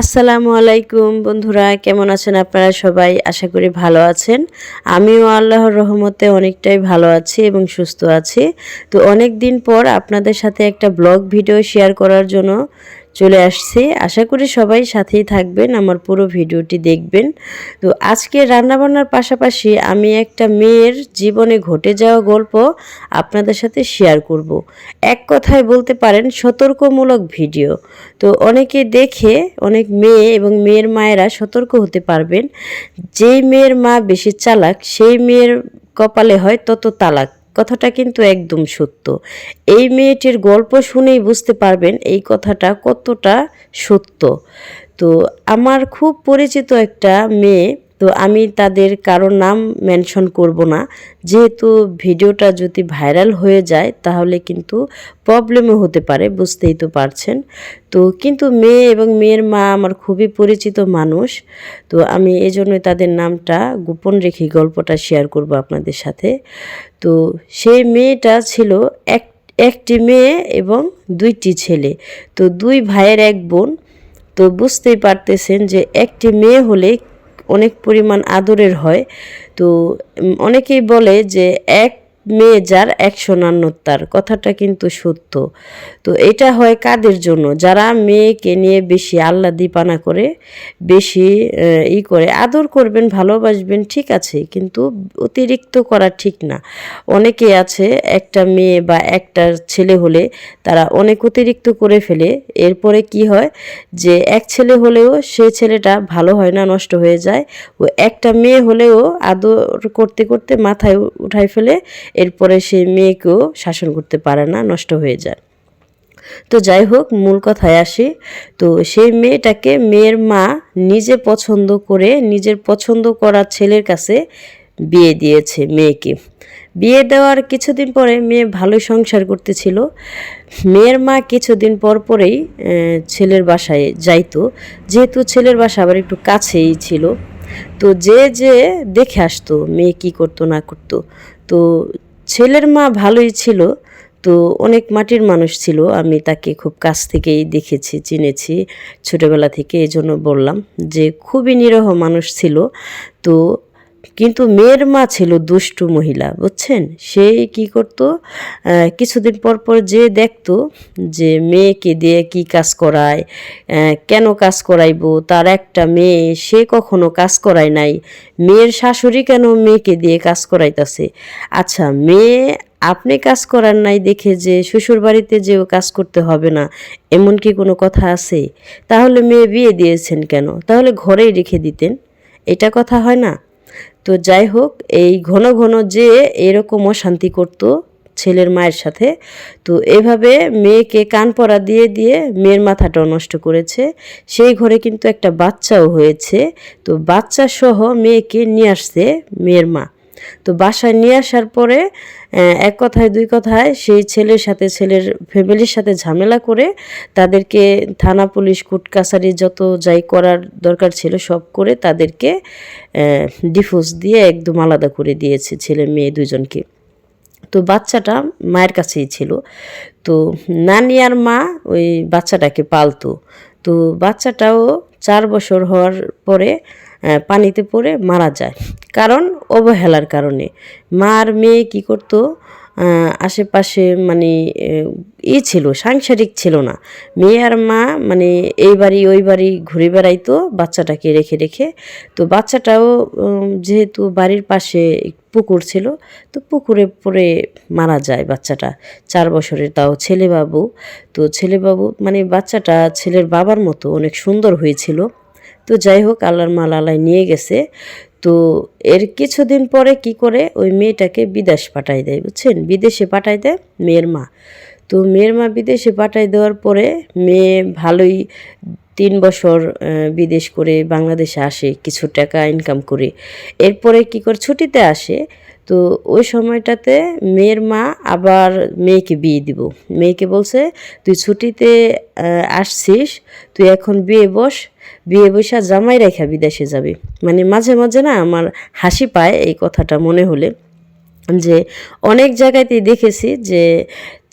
আসসালামু আলাইকুম বন্ধুরা, কেমন আছেন আপনারা সবাই? আশা করি ভালো আছেন। আমিও আল্লাহর রহমতে অনেকটাই ভালো আছি এবং সুস্থ আছি। তো অনেক দিন পর আপনাদের সাথে একটা ব্লগ ভিডিও শেয়ার করার জন্য চলে আসছি। আশা করি সবাই সাথেই থাকবেন, আমার পুরো ভিডিওটি দেখবেন। তো আজকে রান্নাবান্নার পাশাপাশি আমি একটা মেয়ের জীবনে ঘটে যাওয়া গল্প আপনাদের সাথে শেয়ার করব। এক কথায় বলতে পারেন, সতর্কমূলক ভিডিও। তো অনেকে দেখে, অনেক মেয়ে এবং মেয়ের মায়েরা সতর্ক হতে পারবেন, যেই মেয়ের মা বেশি চালাক, সেই মেয়ের কপালে হয় তত তালাক। কথাটা কিন্তু একদম সত্য। এই মেয়েটির গল্প শুনেই বুঝতে পারবেন এই কথাটা কতটা সত্য। তো আমার খুব পরিচিত একটা মেয়ে তো আমি তাদের কারও নাম মেনশন করব না। যেহেতু ভিডিওটা যদি ভাইরাল হয়ে যায়, তাহলে কিন্তু প্রবলেমও হতে পারে, বুঝতেই তো পারছেন। তো কিন্তু মেয়ে এবং মেয়ের মা আমার খুবই পরিচিত মানুষ। তো আমি এই জন্যই তাদের নামটা গোপন রেখে গল্পটা শেয়ার করব আপনাদের সাথে। তো সেই মেয়েটা ছিল এক, একটি মেয়ে এবং দুইটি ছেলে। তো দুই ভাইয়ের এক বোন। তো বুঝতেই পারতেছেন যে একটি মেয়ে হলে অনেক পরিমাণ আদরের হয়। তো অনেকেই বলে যে এক মেয়ে যার একশো নান্নতার, কথাটা কিন্তু সত্য। তো এটা হয় কাদের জন্য? যারা মেয়েকে নিয়ে বেশি আল্লা দিপানা করে, বেশি ই করে, আদর করবেন, ভালোবাসবেন, ঠিক আছে, কিন্তু অতিরিক্ত করা ঠিক না। অনেকে আছে, একটা মেয়ে বা একটা ছেলে হলে তারা অনেক অতিরিক্ত করে ফেলে। এরপরে কি হয় যে, এক ছেলে হলেও সে ছেলেটা ভালো হয় না, নষ্ট হয়ে যায়। ও একটা মেয়ে হলেও আদর করতে করতে মাথায় উঠাই ফেলে এরপরে সে মেয়েকেও শাসন করতে পারে না, নষ্ট হয়ে যায়। তো যাই হোক মূল কথায় আসি। তো সেই মেয়েটাকে মেয়ের মা নিজে পছন্দ করে, নিজের পছন্দ করা ছেলের কাছে বিয়ে দিয়েছে মেয়েকে। বিয়ে দেওয়ার কিছুদিন পরে মেয়ে ভালোই সংসার করতেছিল। মেয়ের মা কিছুদিন পর পরেই ছেলের বাসায় যাইতো। যেহেতু ছেলের বাসা আবার একটু কাছেই ছিল। তো যে যে দেখে আসতো মেয়ে কি করতো না করতো। তো ছেলের মা ভালোই ছিল, তো অনেক মাটির মানুষ ছিল। আমি তাকে খুব কাছ থেকেই দেখেছি, চিনেছি। ছোটোবেলা থেকে এই জন্য বললাম যে, খুবই নিরহ মানুষ ছিল। তো কিন্তু মেয়ের মা ছিল দুষ্টু মহিলা, বুঝছেন? সে কি করত? কিছুদিন পর পর যে দেখতো যে মেয়েকে দিয়ে কি কাজ করায় কেন কাজ করাইবো, তার একটা মেয়ে, সে কখনো কাজ করায় নাই। মেয়ের শাশুড়ি কেন মেয়েকে দিয়ে কাজ করাইতেছে? আচ্ছা মেয়ে আপনি কাজ করার নাই দেখে যে শ্বশুর বাড়িতে যেও কাজ করতে হবে না, এমন কি কোনো কথা আছে? তাহলে মেয়ে বিয়ে দিয়েছেন কেন? তাহলে ঘরেই রেখে দিতেন। এটা কথা হয় না? তো যাই হোক, এই ঘন ঘন যে এরকম অশান্তি করত ছেলের মায়ের সাথে, তো এভাবে মেয়েকে কান পরা দিয়ে দিয়ে মেয়ের মাথাটাও নষ্ট করেছে। সেই ঘরে কিন্তু একটা বাচ্চাও হয়েছে। তো বাচ্চা সহ মেয়েকে নিয়ে আসছে মেয়ের মা। তো বাসায় নিয়ে আসার পরে এক কথায়, দুই কথায় সেই ছেলের সাথে, ছেলের ফ্যামিলির সাথে ঝামেলা করে তাদেরকে থানা পুলিশ, কোর্ট কাছারি যত যাই করার দরকার ছিল সব করে তাদেরকে ডিফোর্স দিয়ে একদম আলাদা করে দিয়েছে ছেলে মেয়ে দুজনকে। তো বাচ্চাটা মায়ের কাছেই ছিল। তো নানি আর মা ওই বাচ্চাটাকে পালতো। তো বাচ্চাটাও চার বছর হওয়ার পরে পানিতে পড়ে মারা যায়। কারণ অবহেলার কারণে। মা আর মেয়ে কী করতো? আশেপাশে মানে ই ছিল, সাংসারিক ছিল না। মেয়ে আর মা মানে এই বাড়ি, ওই বাড়ি ঘুরে বেড়াইতো, বাচ্চাটাকে রেখে রেখে। তো বাচ্চাটাও যেহেতু বাড়ির পাশে পুকুর ছিল, তো পুকুরে পড়ে মারা যায় বাচ্চাটা। চার বছরের তাও ছেলেবাবু। তো ছেলেবাবু মানে বাচ্চাটা ছেলের বাবার মতো অনেক সুন্দর হয়েছিল। তো যাই হোক, আল্লাহর মাল আলাই নিয়ে গেছে। তো এর কিছুদিন পরে কি করে? ওই মেয়েটাকে বিদেশ পাঠাই দেয়, বুঝছেন? বিদেশে পাঠাই দেয় মেয়ের মা। তো মেয়ের মা বিদেশে পাঠাই দেওয়ার পরে মেয়ে ভালোই তিন বছর বিদেশ করে বাংলাদেশে আসে, কিছু টাকা ইনকাম করে। এরপরে কি করে? ছুটিতে আসে। তো ওই সময়টাতে মেয়ের মা আবার মেয়েকে বিয়ে দিব। মেয়েকে বলছে, তুই ছুটিতে আসছিস, তুই এখন বিয়ে বস, বিয়ে বৈশা জামাই রেখা বিদেশে যাবে। মানে মাঝে মাঝে না আমার হাসি পায় এই কথাটা মনে হলে, যে অনেক জায়গাতেই দেখেছি যে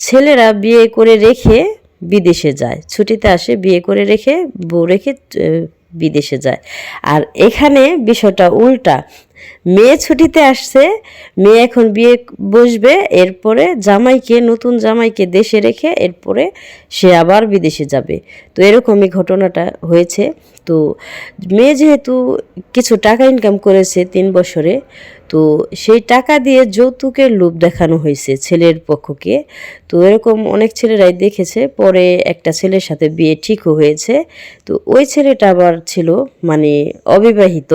ছেলেরা বিয়ে করে রেখে বিদেশে যায়। ছুটিতে আসে, বিয়ে করে রেখে, বউ রেখে বিদেশে যায়। আর এখানে বিষয়টা উল্টা। মেয়ে ছুটিতে আসছে, মেয়ে এখন বিয়ে বসবে, এরপরে জামাইকে, নতুন জামাইকে দেশে রেখে এরপরে সে আবার বিদেশে যাবে। তো এরকমই ঘটনাটা হয়েছে। তো মেয়ে যেহেতু কিছু টাকা ইনকাম করেছে তিন বছরে, তো সেই টাকা দিয়ে যৌতুকের লোভ দেখানো হয়েছে ছেলের পক্ষকে। তো এরকম অনেক ছেলেরাই দেখেছে, পরে একটা ছেলের সাথে বিয়ে ঠিকও হয়েছে। তো ওই ছেলেটা আবার ছিল মানে অবিবাহিত।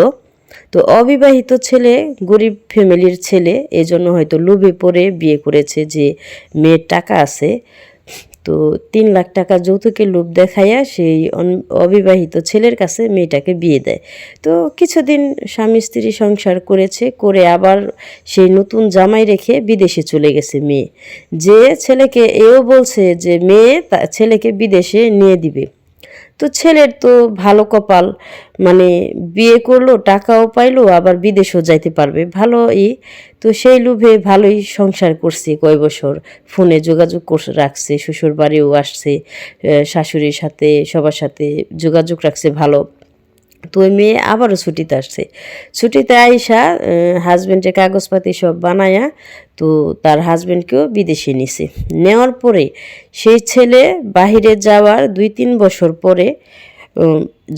তো অবিবাহিত ছেলে, গরিব ফ্যামিলির ছেলে, এজন্য হয়তো লোভে পড়ে বিয়ে করেছে যে মেয়ের টাকা আছে। তো তিন লাখ টাকা যৌতুকে লোভ দেখাইয়া সেই অবিবাহিত ছেলের কাছে মেয়েটাকে বিয়ে দেয়। তো কিছুদিন স্বামী স্ত্রী সংসার করেছে, করে আবার সেই নতুন জামাই রেখে বিদেশে চলে গেছে মেয়ে। যে ছেলেকে এও বলছে যে মেয়ে ছেলেকে বিদেশে নিয়ে দিবে। তো ছেলের তো ভালো কপাল। মানে বিয়ে করল, টাকাও পাইলো, আবার বিদেশেও যাইতে পারবে। ভালোই। তো সেই লোভে ভালোই সংসার করছে কয় বছর। ফোনে যোগাযোগ রাখছে শ্বশুর বাড়িও আসছে শাশুড়ির সাথে, সবার সাথে যোগাযোগ রাখছে ভালো। তো মেয়ে আবারও ছুটিতে আসছে। ছুটিতে আইসা হাজব্যান্ডের কাগজপাতি সব বানায়া তো তার হাজব্যান্ডকেও বিদেশে নিছে। নেওয়ার পরে সেই ছেলে বাহিরে যাওয়ার দুই তিন বছর পরে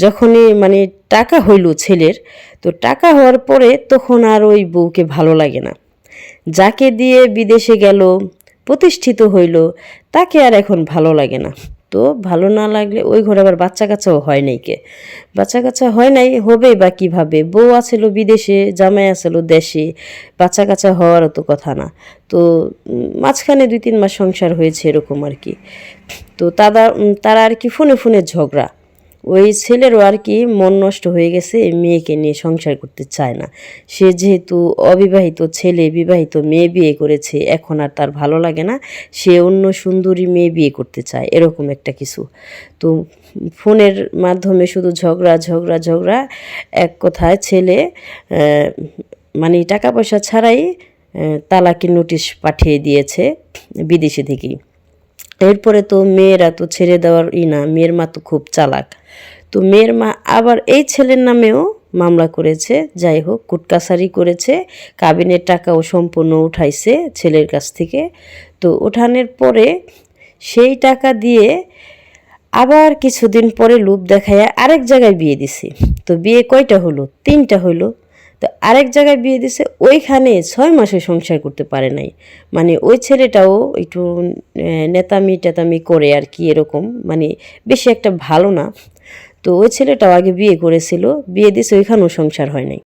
যখনই মানে টাকা হইল ছেলের, তো টাকা হওয়ার পরে তখন আর ওই বউকে ভালো লাগে না। যাকে দিয়ে বিদেশে গেল, প্রতিষ্ঠিত হইল, তাকে আর এখন ভালো লাগে না। তো ভালো না লাগলে ওই ঘরে আবার বাচ্চা কাচ্চাও হয় নাই কে? বাচ্চা কাচ্চা হয় নাই হবে বা কীভাবে? বউ আছিল বিদেশে, জামাই আছিল দেশে, বাচ্চা কাচ্চা হওয়ারও তো কথা না। তো মাঝখানে দুই তিন মাস সংসার হয়েছে এরকম আর কি। তো তারা তারা আর কি ফোনে ফোনে ঝগড়া। ওই ছেলেরও আর কি মন নষ্ট হয়ে গেছে মেয়েকে নিয়ে সংসার করতে চায় না। সে যেহেতু অবিবাহিত ছেলে বিবাহিত মেয়ে বিয়ে করেছে এখন আর তার ভালো লাগে না সে অন্য সুন্দরী মেয়ে বিয়ে করতে চায় এরকম একটা কিছু। তো ফোনের মাধ্যমে শুধু ঝগড়া ঝগড়া ঝগড়া এক কথায় ছেলে মানে টাকা পয়সা ছাড়াই আহ, তালাকের নোটিশ পাঠিয়ে দিয়েছে বিদেশে থেকেই। এরপরে তো মেয়েরা তো ছেড়ে দেওয়ার ই না মেয়ের মা তো খুব চালাক। তো মেয়ের মা আবার এই ছেলের নামেও মামলা করেছে, যাই হোক, কুটকাসারি করেছে, কাবিনের টাকাও সম্পূর্ণ উঠাইছে ছেলের কাছ থেকে। তো ওঠানোর পরে সেই টাকা দিয়ে আবার কিছুদিন পরে লোভ দেখায় আরেক জায়গায় বিয়ে দিছে। তো বিয়ে কয়টা হলো? তিনটা হলো। তো আরেক জায়গায় বিয়ে দিছে, ওইখানে ছয় মাসে সংসার করতে পারে নাই। মানে ওই ছেলেটাও একটু নেতামি টেতামি করে আর কি এরকম। মানে বেশি একটা ভালো না। তো ওই ছেলেটাও আগে বিয়ে করেছিল বিয়ে দিয়েছে ওইখানেও সংসার হয় নাই।